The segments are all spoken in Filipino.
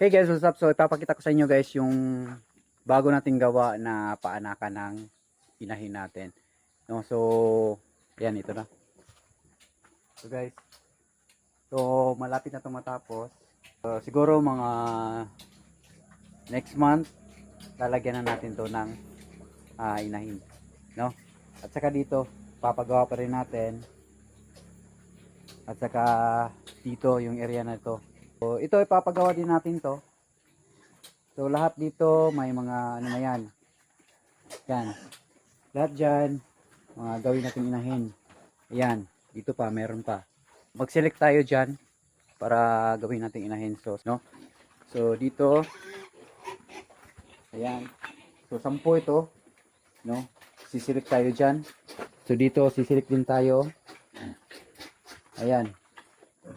Hey guys, what's up? So ipapakita ko sa inyo guys yung bago nating gawa na paanakan ng inahin natin. No, so yan ito na. So guys. So malapit na 'to matapos. So, siguro mga next month lalagyan na natin 'to ng ah, inahin, no? At saka dito papagawa pa rin natin. At saka dito yung area na ito. So, ito ipapagawa din natin to. So, lahat dito may mga ano na yan. Yan. Lahat dyan, mga gawin natin inahin. Ayan, dito pa, meron pa. Mag-select tayo dyan para gawin natin inahin sauce, no? So, dito, ayan. So, sampo ito, no? Sisilik tayo dyan. So, dito, sisilik din tayo. Ayan.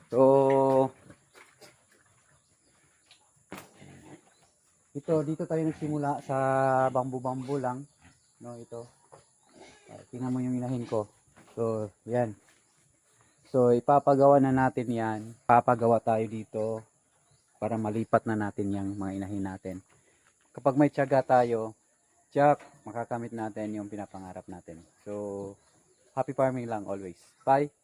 So, ito, dito tayo nagsimula sa bambu-bambu lang. No, ito. Uh, tingnan mo yung inahin ko. So, yan. So, ipapagawa na natin yan. Papagawa tayo dito para malipat na natin yung mga inahin natin. Kapag may tiyaga tayo, tiyak, makakamit natin yung pinapangarap natin. So, happy farming lang always. Bye!